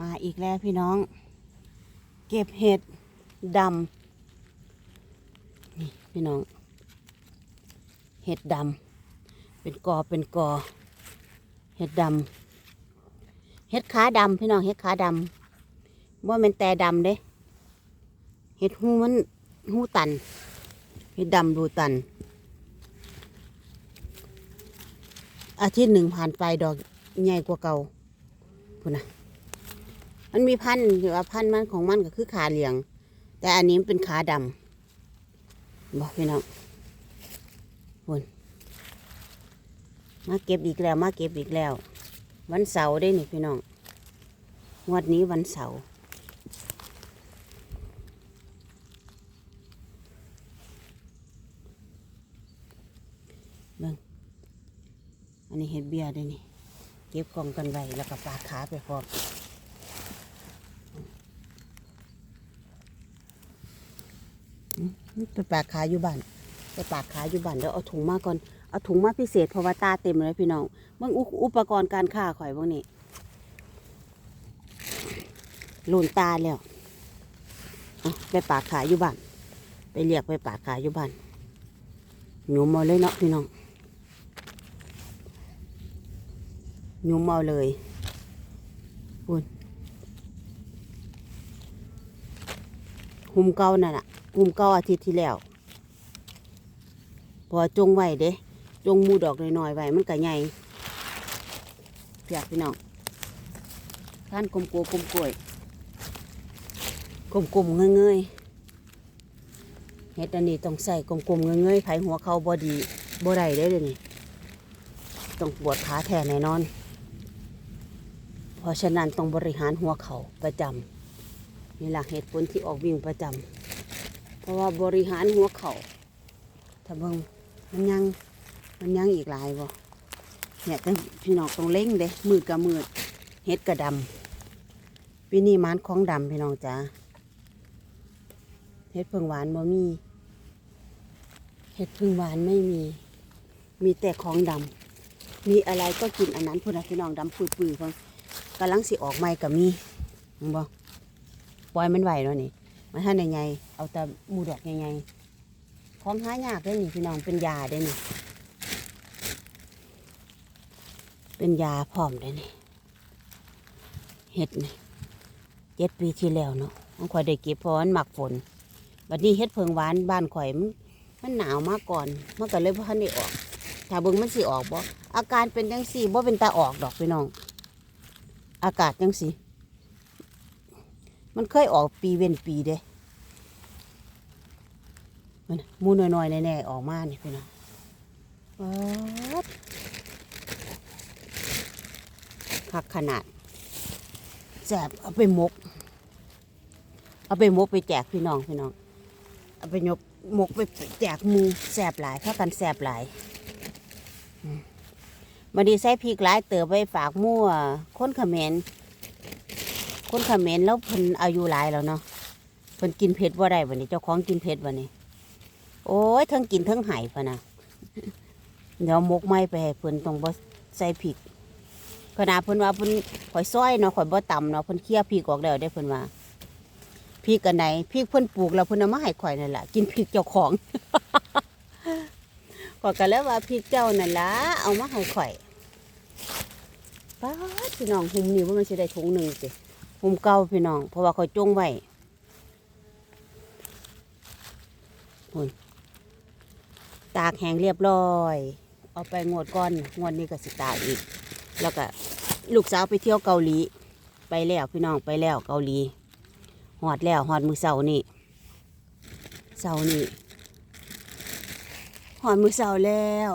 มาอีกแล้วพี่น้อง เก็บเห็ดดำนี่พี่น้อง เห็ดดำเป็นกอเป็นกอ เห็ดดำเห็ดขาดำพี่น้องเห็ดขาดำว่ามันแต่ดำเด้เห็ดหูมันหูตัน เห็ดดำดูตัน อาทิตย์หนึ่งผ่านไปดอกใหญ่กว่าเก่าพูดนะ มันมีพันธุ์อยู่ว่าพันธุ์มันของมันก็คือขาเหลียงแต่อันนี้มันเป็นขาดำบอกพี่น้องพูนมาเก็บอีกแล้ว มาเก็บอีกแล้ว วันเสาร์ได้นี่พี่น้องงวดนี้วันเสาร์เบิ่งอันนี้เห็ดเบียร์ได้นี่ เก็บกองกันไว้แล้วก็ปาขาไปพร้อมอืม ไปปาดขาอยู่บ้านไปปาดขาอยู่บ้านเดี๋ยวเอาถุงมาก่อนเอาถุงมาพิเศษเพราะว่าตาเต็มเลยพี่น้องเบิ่ออุปกรณ์การค้าข่อยเบางนี่หลุนตาแล้วไปปาดขาอยู่บ้านไปเรียกไปปาดขาอยู่บ้านหนูมาเลยเนาะพี่น้องยุมเอาเลยปุ่นหุ่มเก่านั่นน่ะ หุมเก่าอาทิตย์ที่แล้ว พอจงไว้เด้จงมูดอกหน้อยๆไว้มันก็ใหญ่เพียกพี่น้องท่านกลมโกกลมกล้วยกลมกลมๆเงยเฮ็ดอันนี้ต้องใส่กลมกลมๆเงยไผหัวเขาบอดีบ่ได้ได้เลยนี่ต้องปวดขาแทนแน่นอน เพราะฉะนั้นต้องบริหารหัวเขาประจำนี่หละเหตุผลที่ออกวิ่งประจำ เพราะว่าบริหารหัวเขาถ้าเบิ่งมันยังมันยังอีกหลายบ่เนี่ยต้องพี่น้องต้องเล่งเด้มือกับมือเฮ็ดกระดำปีนี้มันของดำพี่น้องจ้าเฮ็ดเพิ่งหวานบ่มีเฮ็ดพิ่งหวานไม่มี มีแต่ของดำ มีอะไรก็กินอันนั้นพุ่นนะพี่น้องดำปุยๆเพิ่นกำลังสิออกใหม่กับมีมึงบอกปล่อยมันไหวแล้วนี่ มันท่านใหญ่ เอาแต่หมูดอกใหญ่ๆของหายากเลยนี่พี่น้องเป็นยาได้นี่เป็นยาพร้อมได้นี่เห็ดนี่เจ็ดปีที่แล้วเนาะมันข่อยได้เก็บเพราะมันหมักฝนบัดนี้เฮ็ดเพิงหวานบ้านข่อยมันมันหนาวมากก่อนมันก็เลยพ่ทันได้ออกถ้าเบิ่งมันสิออกบ่อาการเป็นจังสี่บ่เป็นตาออกดอกพี่น้อง อากาศจังสิมันเคยออกปีเว้นปีเด้ มันหมูน้อยๆแน่ๆออกมานี่พี่น้องปัดพักขนาดแสบเอาไปมก เอาไปมกไปแจกพี่น้องพี่น้อง เอาไปยกมกไปแจกมูแสบหลายเพราะกันแสบหลายมาดีใส่พริกหลายเติบไปฝากมั่วคนเขมรคนเขมรแล้วเพิ่นอายุหลายแล้วเนาะเพิ่นกินเผ็ดว่าได้วันนี้ เจ้าของกินเผ็ดวันนี้ โอ้ยทั้งกินทั้งไห้พะนะเดี๋ยวมกไม้ไปให้เพิ่นต้องบ่ใส่พริกขนาดเพิ่นว่าเพิ่นข่อยซอยเนาะข่อยบ่ตำเนาะเพิ่นเคี่ยวพริกออกแล้วได้เพิ่นว่าพริกอันไหนพริกเพิ่นปลูกแล้วเพิ่นเอามาให้ข่อยนั่นแหละกินพริกเจ้าของข่อยก็เลยว่าพริกเจ้านั่นล่ะเอามาให้ข่อยป้าพี่น้องหุ่มนี่ว่ามันจะได้ถุงหนึ่งสิหุ่มเก่าพี่น้องเพราะว่าเขาจงไว้หุ่น ตากแห้งเรียบร้อย เอาไปงวดก้อนงวดนี้ก็สิตากอีก แล้วก็ลูกสาวไปเที่ยวเกาหลี ไปแล้วพี่น้องไปแล้วเกาหลีหอดแล้วหอดมือเสาร์นี่เสาร์นี่หอดมือเสาร์แล้ว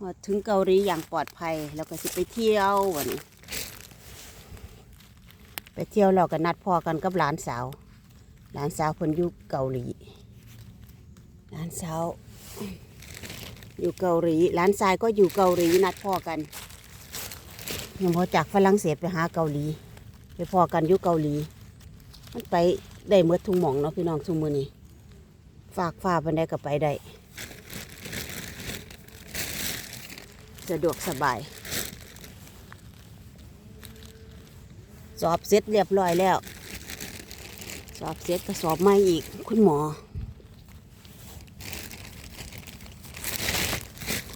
มาถึงเกาหลีอย่างปลอดภัยแล้วก็สิไปเที่ยววันนี้ไปเที่ยวเราก็นัดพ่อกันกับหลานสาว หลานสาวคนยู่เกาหลี หลานสาอยู่เกาหลีหลานชายก็อยู่เกาหลีนัดพ่อกันยังพอจากฝรั่งเศสไปหาเกาหลี ไปพ่อกันอยู่เกาหลี มันไปได้เมื่อทุ่งหมองเนาะพี่น้องทุกมือนี้ฝากฟ้าบันไดก็ไปได้สะดวกสบาย สอบเสร็จเรียบร้อยแล้ว สอบเสร็จก็สอบใหม่อีก คุณหมอ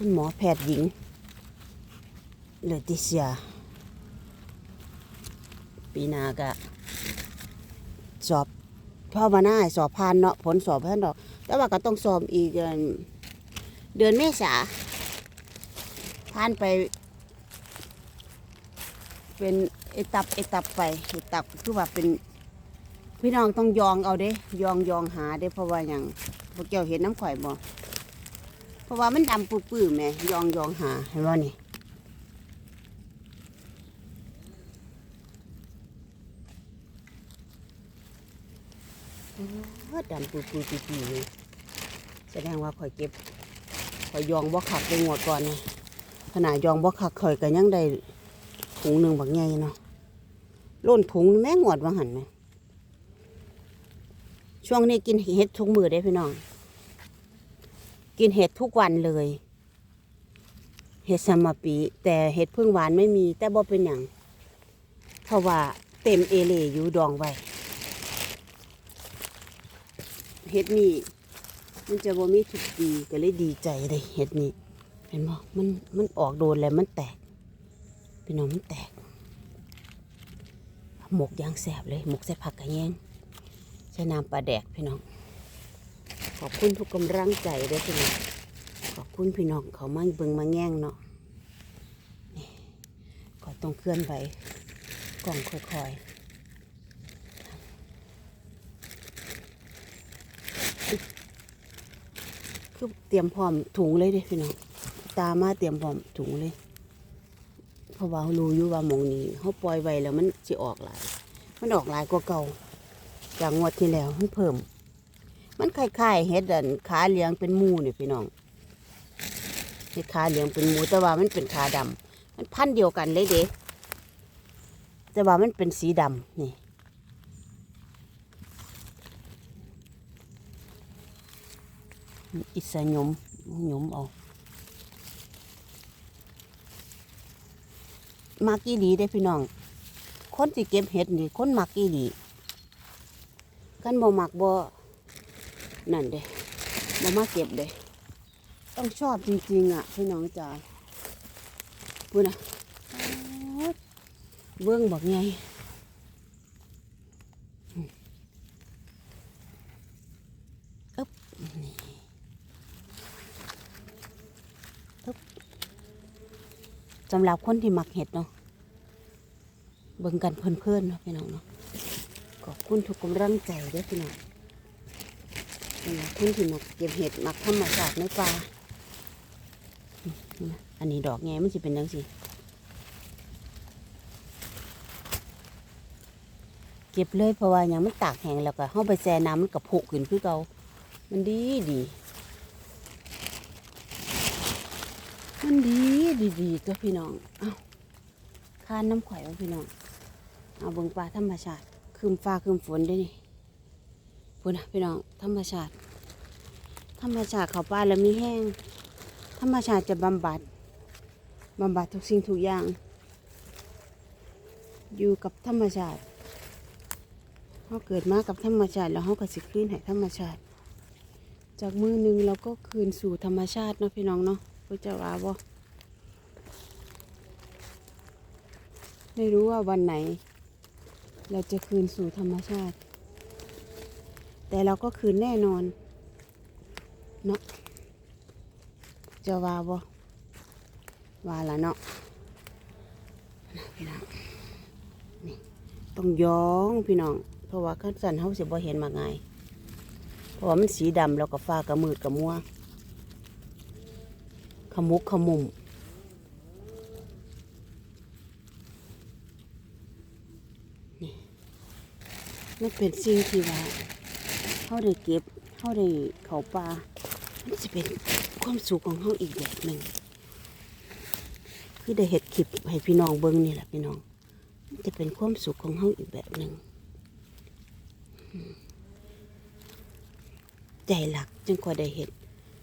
คุณหมอแพทย์หญิงเลติเซีย ปีนากะ สอบพ่อมาหน้าสอบผ่านเนาะผลสอบผ่านดอก แต่ว่าก็ต้องสอบอีกเดือนเดือนเมษาผ่านไป เป็นเอตับเอตับไปเอตับคือว่าเป็นพี่น้องต้องยองเอาเด้ยองยองหาเด้เพราะว่าอย่างพวกเจ้าเห็นน้ำข่อยบ่ เพราะว่ามันดำปื้อๆแหม่ยองยองหาเห็นบ่นี่เฮ็ดดันปูปูปีปีนี่แสดงว่าข่อยเก็บข่อยยองบ่คักไปงวดก่อนนี่ขนาดยองบ่คักข่อยก็ยังได้ถุงหนึ่งบักใหญ่เนาะล้นถุงแม่งวดว่าหันไหมช่วงนี้กินเห็ดทุกมือได้พี่น้อง กินเห็ดทุกวันเลย เห็ดสมปี แต่เห็ดพึ่งหวานไม่มี แต่บ่เป็นอย่างเพราะว่าเต็มเอเลอยู่ดองไว้เห็ดนี่มันจะบ่มีทุกปีก็เลยดีใจเลยเห็ดนี่เห็นบ่มันมันออกโดนแล้วมันแตกพี่น้องมันแตก หมกย่างแสบเลย หมกใส่ผักกระแยงใส่น้ำปลาแดกพี่น้อง ขอบคุณทุกกำลังใจด้อพี่น้องขอบคุณพี่น้องเขามาเบิ่งมาแง่งเนาะนี่ก็ต้องเคลื่อนไหวกล่องค่อยๆคือเตรียมพร้อมถุงเลยเด้พี่น้องตามาเตรียมพร้อมถุงเลยเพราะว่ารู้อยู่ว่ามองนี้เขาปล่อยไว้แล้วมันจะออกหลาย มันออกหลายกว่าเก่าจากงวดที่แล้วมันเพิ่ม มันคล้ายๆเห็ดอันขาเลียงเป็นหมูนี่พี่น้องเห็ดขาเลียงเป็นหมูแต่ว่ามันเป็นขาดำมันพันเดียวกันเลยเด้แต่ว่ามันเป็นสีดำนี่อิสยมยมเอามักอีหลีได้พี่น้อง คนที่เก็บเห็ดนี่คนมักอีหลีกันบ่มักบ่ นั่นเด้บ่มาเก็บเด้ต้องชอบจริงๆอะพี่น้องจ๋าพูดนะเบื้องบอกไงอึ๊บนี่สำหรับคนที่มักเห็ดเนาะเบิ่งกันเพลินๆเนาะพี่น้องเนาะขอบคุณทุกกำลังใจด้วยพี่น้อง สำหรับคนที่มักเก็บเห็ดมักธรรมชาติในป่าอันนี้ดอกไงมันจะเป็นยังสิเก็บเลยเพราะว่าย่างมันตากแห้งแล้วก็เข้าไปแช่น้ำมันกับผุขึ้นคือเก่ามันดีดีมันดีดีดีตัวพี่น้องเอาข้านน้ำข่อยเอาพี่น้องเอาเบิ่งปลาธรรมชาติคืมฟ้าคืมฝนได้นี่ฝนนะพี่น้องธรรมชาติ ธรรมชาติเขาปลาแล้วมีแห้ง ธรรมชาติจะบำบัดบำบัดทุกสิ่งทุกอย่าง อยู่กับธรรมชาติเขาเกิดมากับธรรมชาติแล้วเขาก็สิคืนให้ธรรมชาติ จากมือหนึ่งเราก็คืนสู่ธรรมชาติเนาะพี่น้องเนาะก็จะว่าบ่ไม่รู้ว่าวันไหน เราจะคืนสู่ธรรมชาติ แต่เราก็คืนแน่นอน เนาะจะว่าบ่ว่าละเนาะนะพี่น้องนี่ต้องย้องพี่น้อง เพราะว่าขั้นสันเขาสิบ่เห็นมาไงเพราะว่ามันสีดำแล้วก็ฟ้ากระมืดกระมัวขมุกขมุมนี่มันเป็นสิ่งที่ว่าเขาได้เก็บเขาได้เขาปลา มันจะเป็นความสุขของเขาอีกแบบหนึ่งคือได้เห็ดคลิปให้พี่น้องเบิ้งนี่แหละพี่น้อง มันจะเป็นความสุขของเขาอีกแบบหนึ่งใจหลักจึงกว่าได้เห็ด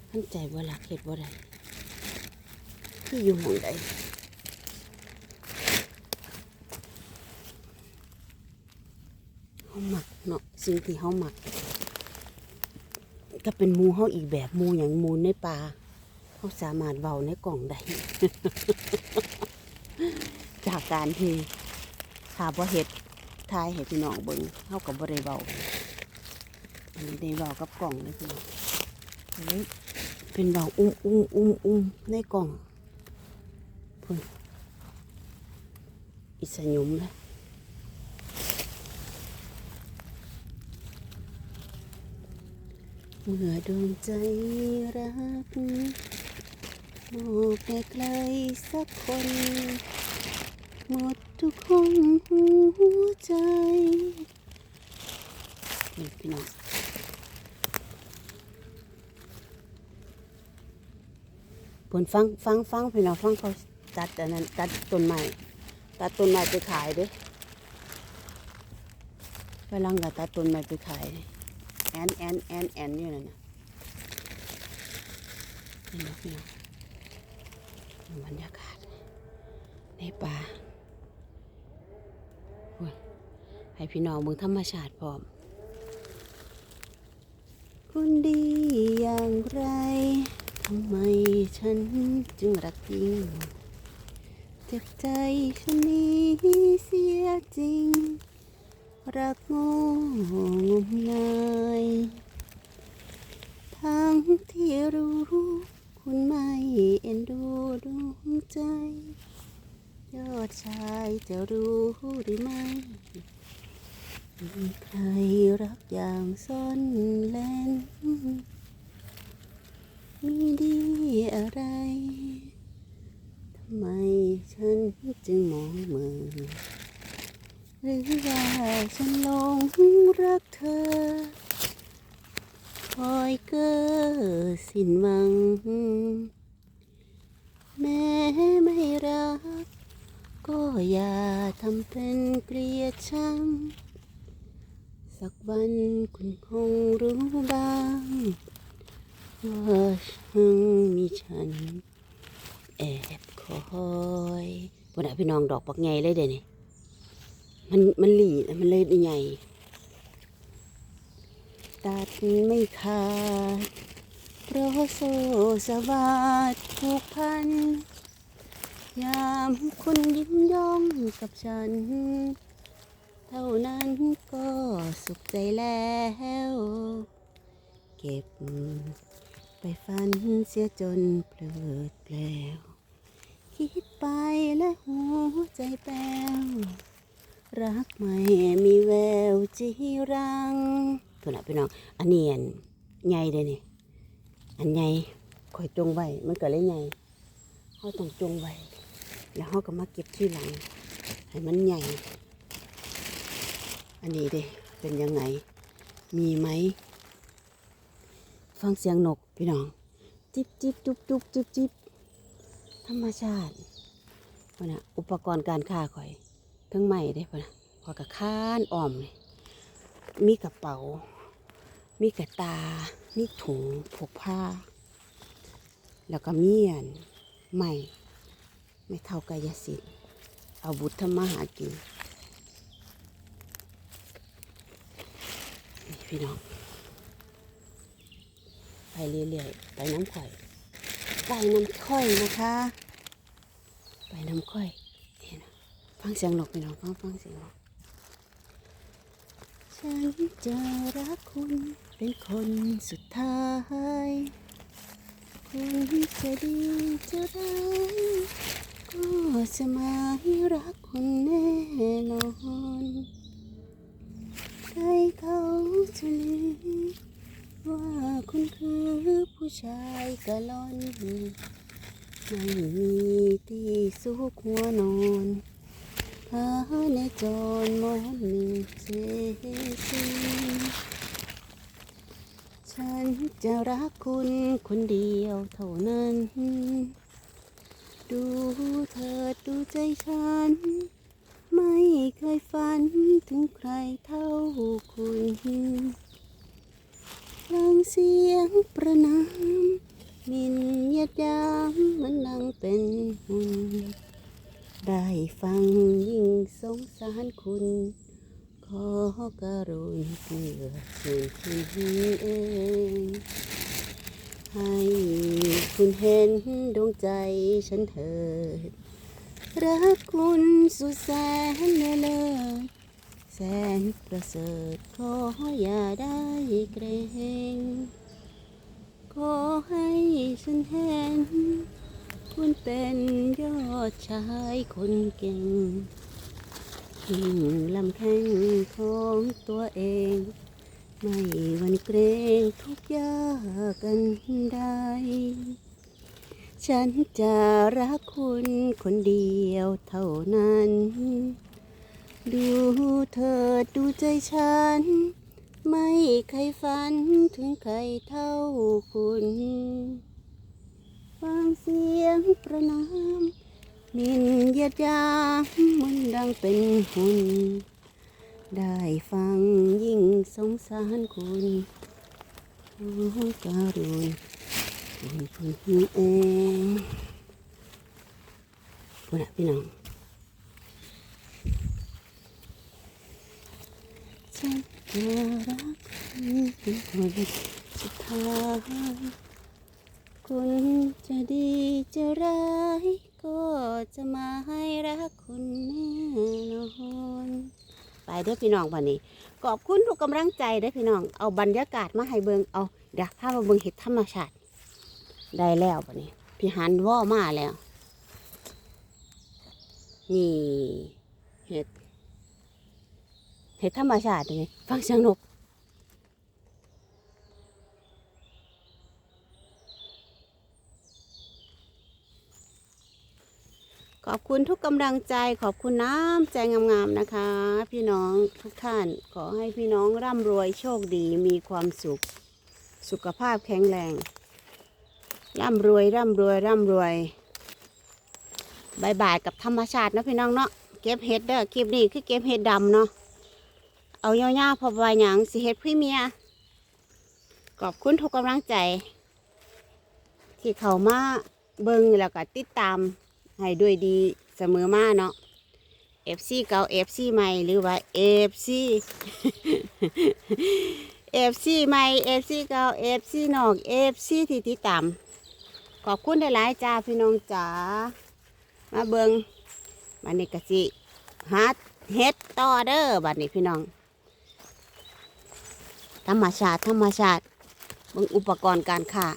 ท่านใจว่าหลักเห็ดว่าได้ที่อยู่หองใดเขาหมักเนาะสิ่งที่เขาหมัก ก็เป็นมูเขาอีกแบบมูอย่างมูในป่าเขาสามารถเบาในกล่องได้ จากการที่หาบ่เห็ดทายให้พี่น้องเบิ่งเขากับบ่ได้เบาอันนี้ได้เบากับกล่องเลยพี่น้องเฮ้ยเป็นเบาอุ้มอุ้มอุ้มอุ้มในกล่องพุ่นอิสยุมเลย เมื่อดวงใจรักมอบให้ใครสักคน หมดทุกห้องหัวใจนี่พี่น้องผลฟังฟังฟังพี่น้องฟังเขาตัดอันนั้นตัดต้นไม้ตัดต้นไม้ไปขายด้วยกำลังกับตัดต้นไม้ไปขาย แอนแอนแอนแอนอยู่นั่นนะนี่นกเนาะบรรยากาศ ในป่าให้พี่น้องมืองธรรมชาติพร้อม คุณดีอย่างไรทำไมฉันจึงรักจริงเจ็บใจฉันนี้เสียจริง รักโง่งมงายทั้งที่รู้ คุณไม่เอ็นดูดวงใจ ยอดชายจะรู้หรือไม่มีใครรักอย่างซ่อนเล่น มีดีอะไร ทำไมฉันจึงมองเหมือ หรือว่าฉันลงรักเธอ คอยเก้อสิ้นหวัง แม้ไม่รัก ก็อย่าทำเป็นเกลียดชัง สักวันคุณคงรู้บ้างว่าฉันมีฉัน แอบคอยวันไหนพี่น้องดอกปักไงเลยเดี๋ยวนี้ มันมันหลีมันเลยใหญ่ ตัดไม่ขาดเพราะโซ่สวัสดผูกพัน ยามคุณยิ้มย่องกับฉัน เท่านั้นก็สุขใจแล้ว เก็บไปฝันเสียจนเพลิดเพลวคิดไปและหัวใจแป้ว รักไม่มีแววจีรังตัวน่ะพี่น้อง อันนี้อันใหญ่เลยนี่ อันใหญ่คอยจงไว้มันก็เลยใหญ่เขาต้องจงไว้แล้วเขาก็มาเก็บที่หลัง ให้มันใหญ่ อันนี้เด้เป็นยังไง มีไหม ฟังเสียงนกพี่น้อง จิบจิบจุบจุบจิบจิบธรรมชาติพนน่ะอุปกรณ์การค้าข่อย ทั้งใหม่เด้พ่ะข่อกับค้านอ้อมเลยมีกระเป๋า มีกระตา มีถุงพกผ้า แล้วก็มีอันใหม่ ไม่เท่ากายสิทธิ์เอาบุตรทำมาหากินนี่พี่น้อง ไปเรื่อยๆ ไปน้ำข่อย ไปน้ำค่อยนะคะ ไปน้ำค่อย ฟังเสียงนกพี่น้องฟังฟังเสียงนกฉันจะรักคุณเป็นคนสุดท้ายคุณจะดีจะร้ายก็จะมาให้รักคุณแน่นอนใครเขาจะลืมว่าคุณคือผู้ชายกะล่อนไม่มีที่สุขหัวนอนาในจรหมอนหนึ่งเจสิฉันจะรักคุณคนเดียวเท่านั้น ดูเถิดดูใจฉัน ไม่เคยฝันถึงใครเท่าคุณฟังเสียงประนามมินยดยามมันดังเป็นหุ่น ได้ฟังยิ่งสงสารคุณ ขอกรุณเพื่อส่วนคุณเองให้คุณเห็นดวงใจฉันเถิด รักคุณสุดแสนเลิศแสนประเสริฐขออย่าได้เกรง ขอให้ฉันเห็น คุณเป็นยอดชายคนเก่งยิ่งลำแข้งของตัวเอง ไม่หวันเกรงทุกยากกันได้ ฉันจะรักคุณคนเดียวเท่านั้น ดูเธอดูใจฉัน ไม่เคยฝันถึงใครเท่าคุณ ฟังเสียงประนามมินเยียดยามมันดังเป็นหุ่น ได้ฟังยิ่งสงสารคุณโอ้การุณคุณคุณเองคุณอะพี่น้องฉันจะรักคุณเป็นคนสุดท้าย คุณจะดีจะร้ายก็จะมาให้รักคุณแน่นอนไปเด้อพี่น้องวันนี้ขอบคุณทุกกำลังใจเด้อพี่น้องเอาบรรยากาศมาให้เบิงเอาเดี๋ยวพามาเบิงเห็ดธรรมชาติได้แล้ววันนี้พี่หันว่อมาแล้ว นี่เห็ดเห็ดธรรมชาตินี่ฟังเสียงนก ขอบคุณทุกกำลังใจขอบคุณน้ำใจงามๆนะคะ พี่น้องทุกท่านขอให้พี่น้องร่ำรวยโชคดีมีความสุข สุขภาพแข็งแรง ร่ำรวยร่ำรวยร่ำรวยบายบายกับธรรมชาตินะพี่น้องเนาะเก็บเห็ดเด้อคลิปนี้คือเก็บเห็ดดำเนาะเอาเงาๆพอใบหยังสิเห็ดพรีเมียขอบคุณทุกกำลังใจ ที่เขามาเบิ่งแล้วก็ติดตาม ให้ด้วยดีเสมอมาเนาะ FC เก่า FC ใหม่หรือว่า FC FC ใหม่ FC เก่า FC นอก FC ที่ติดตามขอบคุณหลายๆจ้าพี่น้องจ๋ามาเบิงบันนี้กะสิฮัดเฮ็ดต่อเด้อบัดนี้พี่น้อง ธรรมชาติธรรมชาติเบิงอุปกรณ์การค้า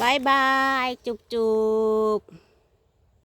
บายบาย จุกจุก